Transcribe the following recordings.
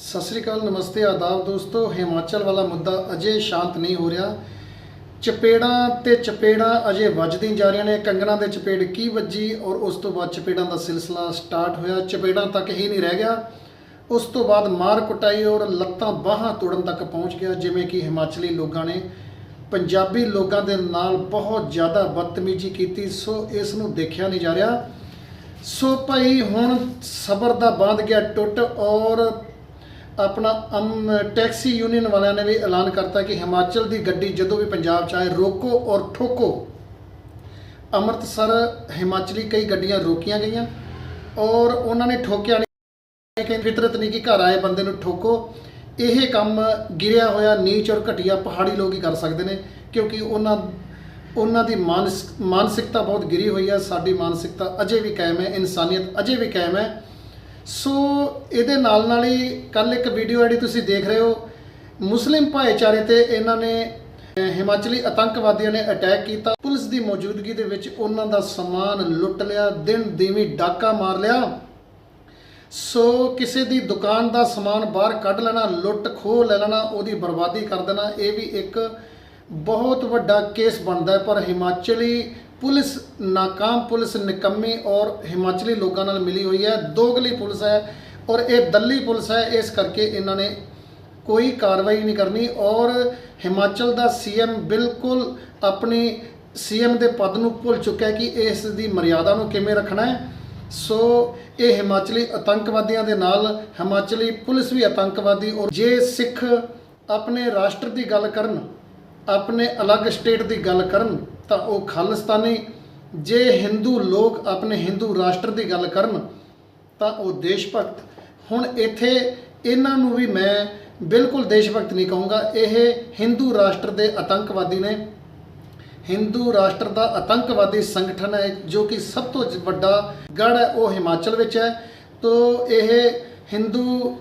ਸਤਿ ਸ੍ਰੀ ਅਕਾਲ, ਨਮਸਤੇ, ਆਦਾਬ ਦੋਸਤੋ। ਹਿਮਾਚਲ ਵਾਲਾ ਮੁੱਦਾ ਅਜੇ ਸ਼ਾਂਤ ਨਹੀਂ ਹੋ ਰਿਹਾ। ਚਪੇੜਾਂ ਤੇ ਚਪੇੜਾਂ ਅਜੇ ਵੱਜਦੀਆਂ ਜਾ ਰਹੀਆਂ ਨੇ। ਕੰਗਣਾ ਦੇ ਚਪੇੜ ਕੀ ਵੱਜੀ ਔਰ ਉਸ ਤੋਂ ਬਾਅਦ ਚਪੇੜਾਂ ਦਾ ਸਿਲਸਿਲਾ ਸਟਾਰਟ ਹੋਇਆ। ਚਪੇੜਾਂ ਤੱਕ ਹੀ ਨਹੀਂ ਰਹਿ ਗਿਆ। ਉਸ ਤੋਂ ਬਾਅਦ ਮਾਰ ਕੁਟਾਈ ਔਰ ਲੱਤਾਂ ਬਾਹਾਂ ਤੋੜਨ ਤੱਕ ਪਹੁੰਚ ਗਿਆ, ਜਿਵੇਂ ਕਿ ਹਿਮਾਚਲੀ ਲੋਕਾਂ ਨੇ ਪੰਜਾਬੀ ਲੋਕਾਂ ਦੇ ਨਾਲ ਬਹੁਤ ਜ਼ਿਆਦਾ ਬਦਤਮੀਜ਼ੀ ਕੀਤੀ। ਸੋ ਇਸ ਨੂੰ ਦੇਖਿਆ ਨਹੀਂ ਜਾ ਰਿਹਾ। ਸੋ ਭਾਈ, ਹੁਣ ਸਬਰ ਦਾ ਬਾਂਧ ਗਿਆ ਟੁੱਟ ਔਰ ਆਪਣਾ ਅਮ ਟੈਕਸੀ ਯੂਨੀਅਨ ਵਾਲਿਆਂ ਨੇ ਵੀ ਐਲਾਨ ਕਰਤਾ ਕਿ ਹਿਮਾਚਲ ਦੀ ਗੱਡੀ ਜਦੋਂ ਵੀ ਪੰਜਾਬ ਚ ਆਏ, ਰੋਕੋ ਔਰ ਠੋਕੋ। ਅੰਮ੍ਰਿਤਸਰ, ਹਿਮਾਚਲੀ ਕਈ ਗੱਡੀਆਂ ਰੋਕੀਆਂ ਗਈਆਂ ਔਰ ਉਹਨਾਂ ਨੇ ਠੋਕਿਆ ਨਹੀਂ ਕਿ ਫਿਤਰਤ ਨਹੀਂ ਕਿ ਘਰ ਆਏ ਬੰਦੇ ਨੂੰ ਠੋਕੋ। ਇਹ ਕੰਮ ਗਿਰਿਆ ਹੋਇਆ ਨੀਚ ਔਰ ਘਟੀਆ ਪਹਾੜੀ ਲੋਕ ਹੀ ਕਰ ਸਕਦੇ ਨੇ ਕਿਉਂਕਿ ਉਹਨਾਂ ਉਹਨਾਂ ਦੀ ਮਾਨਸ, ਮਾਨਸਿਕਤਾ ਬਹੁਤ ਗਿਰੀ ਹੋਈ ਹੈ ਸਾਡੀ ਮਾਨਸਿਕਤਾ ਅਜੇ ਵੀ ਕਾਇਮ ਹੈ, ਇਨਸਾਨੀਅਤ ਅਜੇ ਵੀ ਕਾਇਮ ਹੈ। ਸੋ ਇਹਦੇ ਨਾਲ ਨਾਲ ਹੀ ਕੱਲ ਇੱਕ ਵੀਡੀਓ ਜਿਹੜੀ ਤੁਸੀਂ ਦੇਖ ਰਹੇ ਹੋ, ਮੁਸਲਿਮ ਭਾਈਚਾਰੇ ਤੇ ਇਹਨਾਂ ਨੇ ਹਿਮਾਚਲੀ ਆਤੰਕਵਾਦੀਆਂ ਨੇ ਅਟੈਕ ਕੀਤਾ। ਪੁਲਿਸ ਦੀ ਮੌਜੂਦਗੀ ਦੇ ਵਿੱਚ ਉਹਨਾਂ ਦਾ ਸਮਾਨ ਲੁੱਟ ਲਿਆ, ਦਿਨ ਦੀਵੀਂ ਡਾਕਾ ਮਾਰ ਲਿਆ। ਸੋ ਕਿਸੇ ਦੀ ਦੁਕਾਨ ਦਾ ਸਮਾਨ ਬਾਹਰ ਕੱਢ ਲੈਣਾ, ਲੁੱਟ ਖੋਹ ਲੈ ਲੈਣਾ, ਉਹਦੀ ਬਰਬਾਦੀ ਕਰ ਦੇਣਾ, ਇਹ ਵੀ ਇੱਕ ਬਹੁਤ ਵੱਡਾ ਕੇਸ ਬਣਦਾ ਹੈ। ਪਰ ਹਿਮਾਚਲੀ ਪੁਲਿਸ ਨਾਕਾਮ, ਪੁਲਿਸ ਨਿਕੰਮੀ ਔਰ ਹਿਮਾਚਲੀ ਲੋਕਾਂ ਨਾਲ ਮਿਲੀ ਹੋਈ ਹੈ। ਦੋਗਲੀ ਪੁਲਿਸ ਹੈ ਔਰ ਇਹ ਦੱਲੀ ਪੁਲਿਸ ਹੈ। ਇਸ ਕਰਕੇ ਇਹਨਾਂ ਨੇ ਕੋਈ ਕਾਰਵਾਈ ਨਹੀਂ ਕਰਨੀ ਔਰ ਹਿਮਾਚਲ ਦਾ ਸੀਐਮ ਬਿਲਕੁਲ ਆਪਣੀ ਸੀਐਮ ਦੇ ਪਦ ਨੂੰ ਭੁੱਲ ਚੁੱਕਾ ਹੈ ਕਿ ਇਸ ਦੀ ਮਰਿਆਦਾ ਨੂੰ ਕਿਵੇਂ ਰੱਖਣਾ ਹੈ। ਸੋ ਇਹ ਹਿਮਾਚਲੀ ਆਤੰਕਵਾਦੀਆਂ ਦੇ ਨਾਲ ਹਿਮਾਚਲੀ ਪੁਲਿਸ ਵੀ ਆਤੰਕਵਾਦੀ ਔਰ ਜੇ ਸਿੱਖ ਆਪਣੇ ਰਾਸ਼ਟਰ ਦੀ ਗੱਲ ਕਰਨ ਆਪਣੇ ਅਲੱਗ ਸਟੇਟ ਦੀ ਗੱਲ ਕਰਨ ਤਾਂ ਉਹ ਖਾਲਿਸਤਾਨੀ, ਜੇ ਹਿੰਦੂ ਲੋਕ ਆਪਣੇ ਹਿੰਦੂ ਰਾਸ਼ਟਰ ਦੀ ਗੱਲ ਕਰਨ ਤਾਂ ਉਹ ਦੇਸ਼ ਭਗਤ ਹੁਣ ਇੱਥੇ ਇਹਨਾਂ ਨੂੰ ਵੀ ਮੈਂ ਬਿਲਕੁਲ ਦੇਸ਼ ਭਗਤ ਨਹੀਂ ਕਹੂੰਗਾ। ਇਹ ਹਿੰਦੂ ਰਾਸ਼ਟਰ ਦੇ ਆਤੰਕਵਾਦੀ ਨੇ। ਹਿੰਦੂ ਰਾਸ਼ਟਰ ਦਾ ਆਤੰਕਵਾਦੀ ਸੰਗਠਨ ਹੈ, ਜੋ ਕਿ ਸਭ ਤੋਂ ਵੱਡਾ ਗੜ ਹੈ, ਉਹ ਹਿਮਾਚਲ ਵਿੱਚ ਹੈ। ਤੋ ਇਹ ਹਿੰਦੂ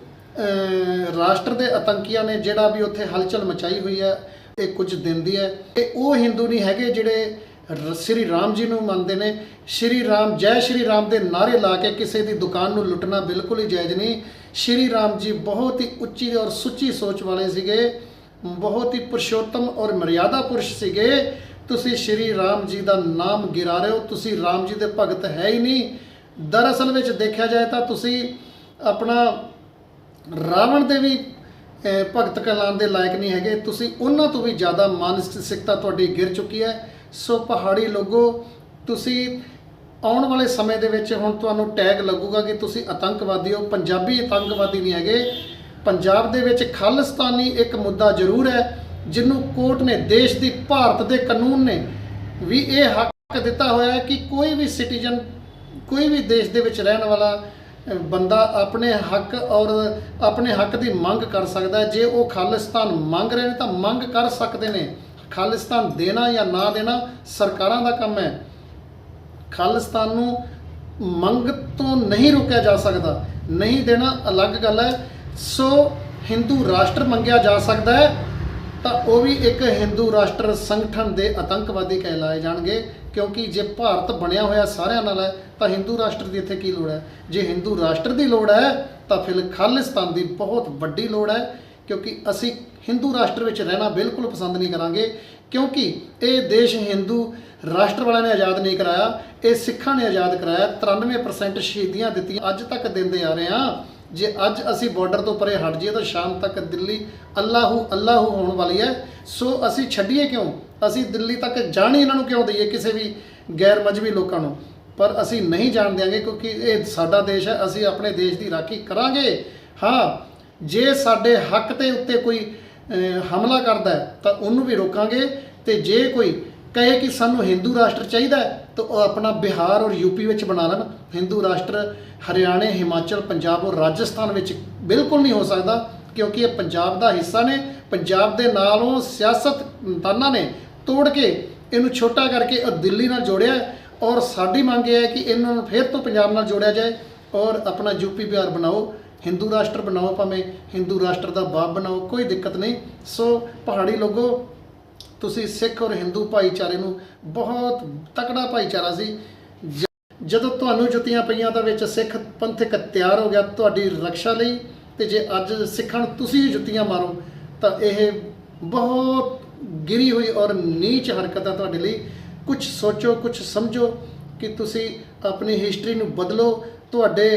ਰਾਸ਼ਟਰ ਦੇ ਆਤੰਕੀਆਂ ਨੇ ਜਿਹੜਾ ਵੀ ਉੱਥੇ ਹਲਚਲ ਮਚਾਈ ਹੋਈ ਹੈ ਇਹ ਕੁਝ ਦਿੰਦੀ ਹੈ ਇਹ ਉਹ ਹਿੰਦੂ ਨਹੀਂ ਹੈਗੇ ਜਿਹੜੇ ਰ- ਸ਼੍ਰੀ ਰਾਮ ਜੀ ਨੂੰ ਮੰਨਦੇ ਨੇ। ਸ਼੍ਰੀ ਰਾਮ, ਜੈ ਸ਼੍ਰੀ ਰਾਮ ਦੇ ਨਾਰੇ ਲਾ ਕੇ ਕਿਸੇ ਦੀ ਦੁਕਾਨ ਨੂੰ ਲੁੱਟਣਾ ਬਿਲਕੁਲ ਹੀ ਜਾਇਜ਼ ਨਹੀਂ। ਸ਼੍ਰੀ ਰਾਮ ਜੀ ਬਹੁਤ ਹੀ ਉੱਚੀ ਔਰ ਸੁੱਚੀ ਸੋਚ ਵਾਲੇ ਸੀਗੇ। ਬਹੁਤ ਹੀ ਪੁਰਸ਼ੋਤਮ ਔਰ ਮਰਿਆਦਾ ਪੁਰਸ਼ ਸੀਗੇ। ਤੁਸੀਂ ਸ਼੍ਰੀ ਰਾਮ ਜੀ ਦਾ ਨਾਮ ਗਿਰਾ ਰਹੇ ਹੋ। ਤੁਸੀਂ ਰਾਮ ਜੀ ਦੇ ਭਗਤ ਹੈ ਹੀ ਨਹੀਂ। ਦਰਅਸਲ ਵਿੱਚ ਦੇਖਿਆ ਜਾਏ ਤਾਂ ਤੁਸੀਂ ਆਪਣਾ ਰਾਵਣ ਦੇ ਵੀ ਭਗਤ ਕਹਿਲਾਉਣ ਦੇ ਲਾਇਕ ਨਹੀਂ ਹੈਗੇ। ਤੁਸੀਂ ਉਹਨਾਂ ਤੋਂ ਵੀ ਜ਼ਿਆਦਾ ਮਾਨਸਿਕਤਾ ਤੁਹਾਡੀ ਗਿਰ ਚੁੱਕੀ ਹੈ। ਸੋ ਪਹਾੜੀ ਲੋਗੋ, ਤੁਸੀਂ ਆਉਣ ਵਾਲੇ ਸਮੇਂ ਦੇ ਵਿੱਚ ਹੁਣ ਤੁਹਾਨੂੰ ਟੈਗ ਲੱਗੂਗਾ ਕਿ ਤੁਸੀਂ ਆਤੰਕਵਾਦੀ ਹੋ। ਪੰਜਾਬੀ ਆਤੰਕਵਾਦੀ ਨਹੀਂ ਹੈਗੇ। ਪੰਜਾਬ ਦੇ ਵਿੱਚ ਖਾਲਿਸਤਾਨੀ ਇੱਕ ਮੁੱਦਾ ਜ਼ਰੂਰ ਹੈ, ਜਿਹਨੂੰ ਕੋਰਟ ਨੇ ਦੇਸ਼ ਦੀ ਭਾਰਤ ਦੇ ਕਾਨੂੰਨ ਨੇ ਵੀ ਇਹ ਹੱਕ ਦਿੱਤਾ ਹੋਇਆ ਹੈ ਕਿ ਕੋਈ ਵੀ ਸਿਟੀਜ਼ਨ, ਕੋਈ ਵੀ ਦੇਸ਼ ਦੇ ਵਿੱਚ ਰਹਿਣ ਵਾਲਾ ਬੰਦਾ ਆਪਣੇ ਹੱਕ ਔਰ ਆਪਣੇ ਹੱਕ ਦੀ ਮੰਗ ਕਰ ਸਕਦਾ ਜੇ ਉਹ ਖਾਲਿਸਤਾਨ ਮੰਗ ਰਹੇ ਨੇ ਤਾਂ ਮੰਗ ਕਰ ਸਕਦੇ ਨੇ। ਖਾਲਿਸਤਾਨ ਦੇਣਾ ਜਾਂ ਨਾ ਦੇਣਾ ਸਰਕਾਰਾਂ ਦਾ ਕੰਮ ਹੈ। ਖਾਲਿਸਤਾਨ ਨੂੰ ਮੰਗ ਤੋਂ ਨਹੀਂ ਰੋਕਿਆ ਜਾ ਸਕਦਾ। ਨਹੀਂ ਦੇਣਾ ਅਲੱਗ ਗੱਲ ਹੈ। ਸੋ ਹਿੰਦੂ ਰਾਸ਼ਟਰ ਮੰਗਿਆ ਜਾ ਸਕਦਾ ਹੈ। ਤਾਂ ਉਹ ਵੀ ਇੱਕ ਹਿੰਦੂ ਰਾਸ਼ਟਰ ਸੰਗਠਨ ਦੇ ਆਤੰਕਵਾਦੀ ਕਹਿਲਾਏ ਜਾਣਗੇ, ਕਿਉਂਕਿ ਜੇ ਭਾਰਤ ਬਣਿਆ ਹੋਇਆ ਸਾਰਿਆਂ ਨਾਲ ਹੈ, ਤਾਂ ਹਿੰਦੂ ਰਾਸ਼ਟਰ ਦੀ ਇੱਥੇ ਕੀ ਲੋੜ ਹੈ? ਜੇ ਹਿੰਦੂ ਰਾਸ਼ਟਰ ਦੀ ਲੋੜ ਹੈ, ਤਾਂ ਫਿਰ ਖਾਲਿਸਤਾਨ ਦੀ ਬਹੁਤ ਵੱਡੀ ਲੋੜ ਹੈ, ਕਿਉਂਕਿ ਅਸੀਂ ਹਿੰਦੂ ਰਾਸ਼ਟਰ ਵਿੱਚ ਰਹਿਣਾ ਬਿਲਕੁਲ ਪਸੰਦ ਨਹੀਂ ਕਰਾਂਗੇ, ਕਿਉਂਕਿ ਇਹ ਦੇਸ਼ ਹਿੰਦੂ ਰਾਸ਼ਟਰ ਵਾਲਿਆਂ ਨੇ ਆਜ਼ਾਦ ਨਹੀਂ ਕਰਾਇਆ, ਇਹ ਸਿੱਖਾਂ ਨੇ ਆਜ਼ਾਦ ਕਰਾਇਆ 93% ਸ਼ਹੀਦੀਆਂ ਦਿੱਤੀਆਂ, ਅੱਜ ਤੱਕ ਦਿੰਦੇ ਆ ਰਹੇ ਹਾਂ। ਜੇ ਅੱਜ ਅਸੀਂ ਬਾਰਡਰ ਤੋਂ ਪਰੇ ਹਟ ਜਾਈਏ ਤਾਂ ਸ਼ਾਮ ਤੱਕ ਦਿੱਲੀ ਅੱਲਾਹੂ ਅੱਲਾਹੂ ਹੋਣ ਵਾਲੀ ਹੈ। ਸੋ ਅਸੀਂ ਛੱਡੀਏ ਕਿਉਂ? ਅਸੀਂ ਦਿੱਲੀ ਤੱਕ ਜਾਣ ਹੀ ਇਹਨਾਂ ਨੂੰ ਕਿਉਂ ਦਈਏ ਕਿਸੇ ਵੀ ਗੈਰ ਮਜਬੀ ਲੋਕਾਂ ਨੂੰ? ਪਰ ਅਸੀਂ ਨਹੀਂ ਜਾਣ ਦਿਆਂਗੇ ਕਿਉਂਕਿ ਇਹ ਸਾਡਾ ਦੇਸ਼ ਹੈ, ਅਸੀਂ ਆਪਣੇ ਦੇਸ਼ ਦੀ ਰਾਖੀ ਕਰਾਂਗੇ। ਹਾਂ, ਜੇ ਸਾਡੇ ਹੱਕ ਦੇ ਉੱਤੇ ਕੋਈ ਹਮਲਾ ਕਰਦਾ ਹੈ, ਤਾਂ ਉਹਨੂੰ ਵੀ ਰੋਕਾਂਗੇ ਤੇ ਜੇ ਕੋਈ ਕਹੇ ਕਿ ਸਾਨੂੰ ਹਿੰਦੂ ਰਾਸ਼ਟਰ ਚਾਹੀਦਾ ਹੈ ਤਾਂ ਉਹ ਆਪਣਾ ਬਿਹਾਰ ਔਰ ਯੂਪੀ ਵਿੱਚ ਬਣਾ ਲੈਣ। ਹਿੰਦੂ ਰਾਸ਼ਟਰ, ਹਰਿਆਣੇ, ਹਿਮਾਚਲ, ਪੰਜਾਬ ਔਰ ਰਾਜਸਥਾਨ ਵਿੱਚ ਬਿਲਕੁਲ ਨਹੀਂ ਹੋ ਸਕਦਾ, ਕਿਉਂਕਿ ਇਹ ਪੰਜਾਬ ਦਾ ਹਿੱਸਾ ਨੇ। ਪੰਜਾਬ ਦੇ ਨਾਲੋਂ ਸਿਆਸਤਦਾਨਾਂ ਨੇ ਤੋੜ ਕੇ ਇਹਨੂੰ ਛੋਟਾ ਕਰਕੇ ਉਹ ਦਿੱਲੀ ਨਾਲ ਜੋੜਿਆ ਔਰ ਸਾਡੀ ਮੰਗ ਇਹ ਹੈ ਕਿ ਇਹਨਾਂ ਨੂੰ ਫਿਰ ਤੋਂ ਪੰਜਾਬ ਨਾਲ ਜੋੜਿਆ ਜਾਏ ਔਰ ਆਪਣਾ ਯੂਪੀ ਬਿਹਾਰ ਬਣਾਓ। ਹਿੰਦੂ ਰਾਸ਼ਟਰ ਬਣਾਓ ਭਾਵੇਂ ਹਿੰਦੂ ਰਾਸ਼ਟਰ ਦਾ ਬਾਪ ਬਣਾਓ, ਕੋਈ ਦਿੱਕਤ ਨਹੀਂ। ਸੋ ਪਹਾੜੀ ਲੋਗੋ ਤੁਸੀਂ ਸਿੱਖ ਔਰ ਹਿੰਦੂ ਭਾਈਚਾਰੇ ਨੂੰ ਬਹੁਤ ਤਕੜਾ ਭਾਈਚਾਰਾ ਸੀ। ਜਦੋਂ ਤੁਹਾਨੂੰ ਜੁੱਤੀਆਂ ਪਈਆਂ ਤਾਂ ਵਿੱਚ ਸਿੱਖ ਪੰਥਕ ਤਿਆਰ ਹੋ ਗਿਆ ਤੁਹਾਡੀ ਰੱਖਿਆ ਲਈ ਤੇ ਜੇ ਅੱਜ ਸਿੱਖਾਂ ਨੂੰ ਤੁਸੀਂ ਜੁੱਤੀਆਂ ਮਾਰੋ ਤਾਂ ਇਹ ਬਹੁਤ ਗਿਰੀ ਹੋਈ ਔਰ ਨੀਚ ਹਰਕਤ ਆ ਤੁਹਾਡੇ ਲਈ ਕੁਝ ਸੋਚੋ ਕੁਝ ਸਮਝੋ ਕਿ ਤੁਸੀਂ ਆਪਣੀ ਹਿਸਟਰੀ ਨੂੰ ਬਦਲੋ। ਤੁਹਾਡੇ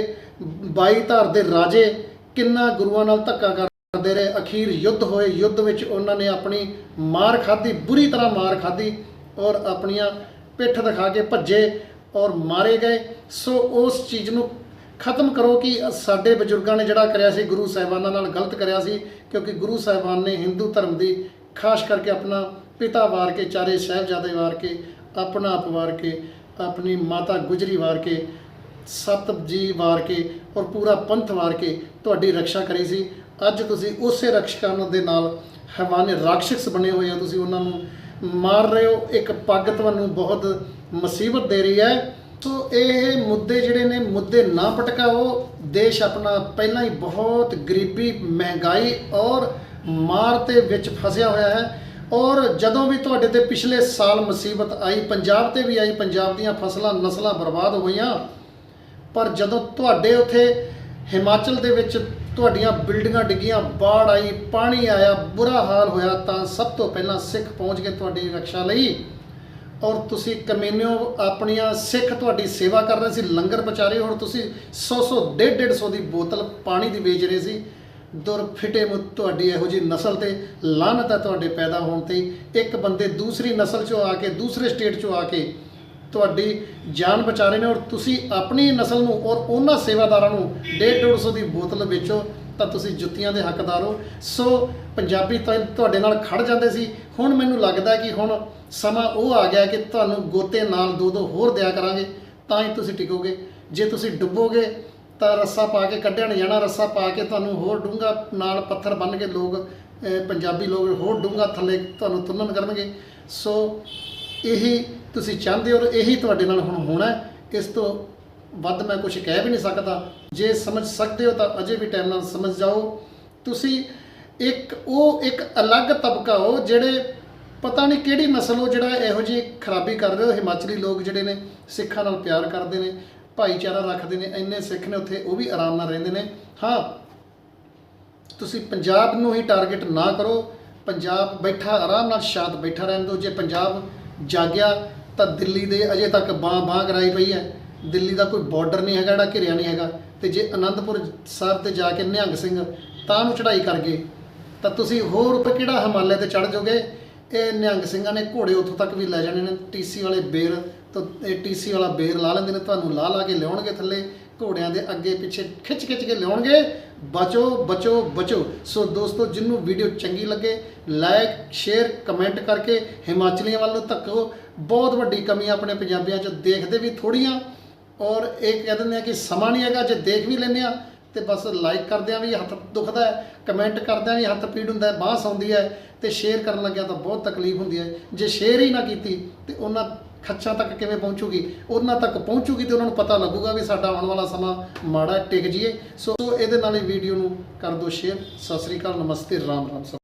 ਬਾਈ ਧਾਰ ਦੇ ਰਾਜੇ ਕਿੰਨਾ ਗੁਰੂਆਂ ਨਾਲ ਧੱਕਾ ਕਰ ਕਰਦੇ ਰਹੇ। ਅਖੀਰ ਯੁੱਧ ਹੋਏ। ਯੁੱਧ ਵਿੱਚ ਉਹਨਾਂ ਨੇ ਆਪਣੀ ਮਾਰ ਖਾਧੀ, ਬੁਰੀ ਤਰ੍ਹਾਂ ਮਾਰ ਖਾਧੀ ਔਰ ਆਪਣੀਆਂ ਪਿੱਠ ਦਿਖਾ ਕੇ ਭੱਜੇ ਔਰ ਮਾਰੇ ਗਏ। ਸੋ ਉਸ ਚੀਜ਼ ਨੂੰ ਖਤਮ ਕਰੋ ਕਿ ਸਾਡੇ ਬਜ਼ੁਰਗਾਂ ਨੇ ਜਿਹੜਾ ਕਰਿਆ ਸੀ, ਗੁਰੂ ਸਾਹਿਬਾਨਾਂ ਨਾਲ ਗਲਤ ਕਰਿਆ ਸੀ, ਕਿਉਂਕਿ ਗੁਰੂ ਸਾਹਿਬਾਨ ਨੇ ਹਿੰਦੂ ਧਰਮ ਦੀ ਖਾਸ ਕਰਕੇ ਆਪਣਾ ਪਿਤਾ ਵਾਰ ਕੇ, ਚਾਰੇ ਸਾਹਿਬਜ਼ਾਦੇ ਵਾਰ ਕੇ, ਆਪਣਾ ਆਪ ਵਾਰ ਕੇ, ਆਪਣੀ ਮਾਤਾ ਗੁਜਰੀ ਵਾਰ ਕੇ, ਸੱਤ ਜੀ ਵਾਰ ਕੇ ਔਰ ਪੂਰਾ ਪੰਥ ਵਾਰ ਕੇ ਤੁਹਾਡੀ ਰੱਖਿਆ ਕਰੀ ਸੀ। ਅੱਜ ਤੁਸੀਂ ਉਸੇ ਰਕਸ਼ਕਾਂ ਦੇ ਨਾਲ ਹੈਵਾਨੇ ਰਾਖਸ਼ ਬਣੇ ਹੋਏ ਆ ਤੁਸੀਂ ਉਹਨਾਂ ਨੂੰ ਮਾਰ ਰਹੇ ਹੋ। ਇੱਕ ਪੱਗ ਤੁਹਾਨੂੰ ਬਹੁਤ ਮੁਸੀਬਤ ਦੇ ਰਹੀ ਹੈ। ਸੋ ਇਹ ਮੁੱਦੇ ਜਿਹੜੇ ਨੇ, ਮੁੱਦੇ ਨਾ ਪਟਕਾਓ ਦੇਸ਼ ਆਪਣਾ ਪਹਿਲਾਂ ਹੀ ਬਹੁਤ ਗਰੀਬੀ, ਮਹਿੰਗਾਈ ਔਰ ਮਾਰ ਤੇ ਵਿੱਚ ਫਸਿਆ ਹੋਇਆ ਹੈ। ਔਰ ਜਦੋਂ ਵੀ ਤੁਹਾਡੇ ਤੇ ਪਿਛਲੇ ਸਾਲ ਮੁਸੀਬਤ ਆਈ, ਪੰਜਾਬ ਤੇ ਵੀ ਆਈ, ਪੰਜਾਬ ਦੀਆਂ ਫਸਲਾਂ, ਨਸਲਾਂ ਬਰਬਾਦ ਹੋਈਆਂ। ਪਰ ਜਦੋਂ ਤੁਹਾਡੇ ਉੱਥੇ ਹਿਮਾਚਲ ਦੇ ਵਿੱਚ ਤੁਹਾਡੀਆਂ ਬਿਲਡਿੰਗਾਂ ਡਿੱਗੀਆਂ, ਬਾੜ ਆਈ, ਪਾਣੀ ਆਇਆ, ਬੁਰਾ ਹਾਲ ਹੋਇਆ, ਤਾਂ ਸਭ ਤੋਂ ਪਹਿਲਾਂ ਸਿੱਖ ਪਹੁੰਚ ਕੇ ਤੁਹਾਡੀ ਰੱਖਿਆ ਲਈ। ਔਰ ਤੁਸੀਂ ਕਮੇਨਿਓ ਆਪਣੀਆਂ ਸਿੱਖ ਤੁਹਾਡੀ ਸੇਵਾ ਕਰ ਰਹੇ ਸੀ, ਲੰਗਰ ਪਹੁੰਚਾ ਰਹੇ ਹੁਣ ਤੁਸੀਂ 100 100 150 150 ਦੀ ਬੋਤਲ ਪਾਣੀ ਦੀ ਵੇਚ ਰਹੇ ਸੀ। ਦੁਰ ਫਿਟੇ ਮੁੱਤ ਤੁਹਾਡੀ ਇਹੋ ਜੀ ਨਸਲ ਤੇ ਲਾਨਤ ਹੈ ਤੁਹਾਡੇ ਪੈਦਾ ਹੋਣ ਤੇ। ਇੱਕ ਬੰਦੇ ਦੂਸਰੀ ਨਸਲ ਚੋਂ ਆ ਕੇ, ਦੂਸਰੇ ਸਟੇਟ ਚੋਂ ਆ ਕੇ ਤੁਹਾਡੀ ਜਾਨ ਬਚਾ ਰਹੇ ਨੇ ਔਰ ਤੁਸੀਂ ਆਪਣੀ ਨਸਲ ਨੂੰ ਔਰ ਉਹਨਾਂ ਸੇਵਾਦਾਰਾਂ ਨੂੰ 150 ਦੀ ਬੋਤਲ ਵੇਚੋ, ਤਾਂ ਤੁਸੀਂ ਜੁੱਤੀਆਂ ਦੇ ਹੱਕਦਾਰ ਹੋ। ਸੋ ਪੰਜਾਬੀ ਤਾਂ ਤੁਹਾਡੇ ਨਾਲ ਖੜ ਜਾਂਦੇ ਸੀ। ਹੁਣ ਮੈਨੂੰ ਲੱਗਦਾ ਕਿ ਹੁਣ ਸਮਾਂ ਉਹ ਆ ਗਿਆ ਕਿ ਤੁਹਾਨੂੰ ਗੋਤੇ ਨਾਲ ਦੋ ਦੋ ਹੋਰ ਦਿਆ ਕਰਾਂਗੇ, ਤਾਂ ਹੀ ਤੁਸੀਂ ਟਿਕੋਗੇ। ਜੇ ਤੁਸੀਂ ਡੁੱਬੋਗੇ, ਤਾਂ ਰੱਸਾ ਪਾ ਕੇ ਕੱਢਿਆ ਨਹੀਂ ਜਾਣਾ। ਰੱਸਾ ਪਾ ਕੇ ਤੁਹਾਨੂੰ ਹੋਰ ਡੂੰਘਾ ਨਾਲ ਪੱਥਰ ਬੰਨ ਕੇ ਲੋਕ ਪੰਜਾਬੀ ਲੋਕ ਹੋਰ ਡੂੰਘਾ ਥੱਲੇ ਤੁਹਾਨੂੰ ਤੁੰਨਣ ਕਰਨਗੇ। ਸੋ ਇਹੀ ਤੁਸੀਂ ਚਾਹੁੰਦੇ ਹੋ ਔਰ ਇਹੀ ਤੁਹਾਡੇ ਨਾਲ ਹੁਣ ਹੋਣਾ ਇਸ ਤੋਂ ਵੱਧ ਮੈਂ ਕੁਝ ਕਹਿ ਵੀ ਨਹੀਂ ਸਕਦਾ। ਜੇ ਸਮਝ ਸਕਦੇ ਹੋ ਤਾਂ ਅਜੇ ਵੀ ਟਾਈਮ ਨਾਲ ਸਮਝ ਜਾਓ। ਤੁਸੀਂ ਇੱਕ, ਉਹ ਇੱਕ ਅਲੱਗ ਤਬਕਾ ਹੋ ਜਿਹੜੇ ਪਤਾ ਨਹੀਂ ਕਿਹੜੀ ਨਸਲ ਉਹ ਜਿਹੜਾ ਇਹੋ ਜਿਹੀ ਖਰਾਬੀ ਕਰ ਰਹੇ ਹੋ। ਹਿਮਾਚਲੀ ਲੋਕ ਜਿਹੜੇ ਨੇ, ਸਿੱਖਾਂ ਨਾਲ ਪਿਆਰ ਕਰਦੇ ਨੇ, ਭਾਈਚਾਰਾ ਰੱਖਦੇ ਨੇ, ਇੰਨੇ ਸਿੱਖ ਨੇ ਉੱਥੇ, ਉਹ ਵੀ ਆਰਾਮ ਨਾਲ ਰਹਿੰਦੇ ਨੇ। ਹਾਂ, ਤੁਸੀਂ ਪੰਜਾਬ ਨੂੰ ਹੀ ਟਾਰਗੇਟ ਨਾ ਕਰੋ। ਪੰਜਾਬ ਬੈਠਾ, ਆਰਾਮ ਨਾਲ ਸ਼ਾਂਤ ਬੈਠਾ ਰਹਿਣ ਦਿਓ। ਜੇ ਪੰਜਾਬ ਜਾਗਿਆ ਤਾਂ ਦਿੱਲੀ ਦੇ ਅਜੇ ਤੱਕ ਬਾਂ ਬਾਂ ਕਰਾਈ ਪਈ ਹੈ। ਦਿੱਲੀ ਦਾ ਕੋਈ ਬਾਰਡਰ ਨਹੀਂ ਹੈਗਾ, ਜਿਹੜਾ ਘਿਰਿਆ ਨਹੀਂ ਹੈਗਾ। ਤੇ ਜੇ ਅਨੰਦਪੁਰ ਸਾਹਿਬ ਤੇ ਜਾ ਕੇ ਨਿਹੰਗ ਸਿੰਘ ਤਾਂ ਨੂੰ ਚੜ੍ਹਾਈ ਕਰ ਗਏ ਤਾਂ ਤੁਸੀਂ ਹੋਰ ਉੱਪਰ ਕਿਹੜਾ ਹਿਮਾਲਿਆ ਤੇ ਚੜ੍ਹ ਜਾਓਗੇ? ਇਹ ਨਿਹੰਗ ਸਿੰਘਾਂ ਨੇ ਘੋੜੇ ਉੱਥੋਂ ਤੱਕ ਵੀ ਲੈ ਜਾਣੇ ਨੇ। ਟੀਸੀ ਵਾਲੇ ਬੇਰ ਤੋਂ, ਇਹ ਟੀਸੀ ਵਾਲਾ ਬੇਰ ਲਾ ਲੈਂਦੇ ਨੇ, ਤੁਹਾਨੂੰ ਲਾ ਲਾ ਕੇ ਲਿਆਉਣਗੇ ਥੱਲੇ। ਘੋੜਿਆਂ ਦੇ ਅੱਗੇ ਪਿੱਛੇ ਖਿੱਚ ਖਿੱਚ ਕੇ ਲਿਆਉਣਗੇ। ਬਚੋ ਬਚੋ ਬਚੋ। ਸੋ ਦੋਸਤੋ, ਜਿੰਨੂੰ ਵੀਡੀਓ ਚੰਗੀ ਲੱਗੇ ਲਾਈਕ ਸ਼ੇਅਰ ਕਮੈਂਟ ਕਰਕੇ ਹਿਮਾਚਲੀਆਂ ਵੱਲ ਨੂੰ ਧੱਕੋ। ਬਹੁਤ ਵੱਡੀ ਕਮੀ ਆਪਣੇ ਪੰਜਾਬੀਆਂ 'ਚ, ਦੇਖਦੇ ਵੀ ਥੋੜੀਆਂ ਔਰ ਇਹ ਕਹਿ ਦਿੰਦੇ ਆ ਕਿ ਸਮਾਂ ਨਹੀਂ ਹੈਗਾ ਜੇ ਦੇਖ ਵੀ ਲੈਂਦੇ ਆ। ਤੇ ਬਸ ਲਾਈਕ ਕਰਦਿਆਂ ਵੀ ਹੱਥ ਦੁਖਦਾ ਹੈ ਕਮੈਂਟ ਕਰਦਿਆਂ ਵੀ ਹੱਥ ਪੀੜ ਹੁੰਦਾ ਹੈ ਬਾਂਹ ਸੌਂਦੀ ਹੈ। ਤੇ ਸ਼ੇਅਰ ਕਰਨ ਲੱਗਿਆ ਤਾਂ ਬਹੁਤ ਤਕਲੀਫ ਹੁੰਦੀ ਹੈ। ਜੇ ਸ਼ੇਅਰ ਹੀ ਨਾ ਕੀਤੀ, ਤੇ ਉਹਨਾਂ ਖੱਚਾਂ ਤੱਕ ਕਿਵੇਂ ਪਹੁੰਚੂਗੀ? ਉਹਨਾਂ ਤੱਕ ਪਹੁੰਚੂਗੀ ਤੇ ਉਹਨਾਂ ਨੂੰ ਪਤਾ ਲੱਗੂਗਾ ਵੀ ਸਾਡਾ ਆਉਣ ਵਾਲਾ ਸਮਾਂ ਮਾੜਾ ਹੈ, ਟਿਕ ਜੀਏ। ਸੋ ਇਹਦੇ ਨਾਲ ਹੀ ਵੀਡੀਓ ਨੂੰ ਕਰ ਦਿਓ ਸ਼ੇਅਰ ਸਤਿ ਸ੍ਰੀ ਅਕਾਲ ਨਮਸਤੇ ਰਾਮ ਰਾਮ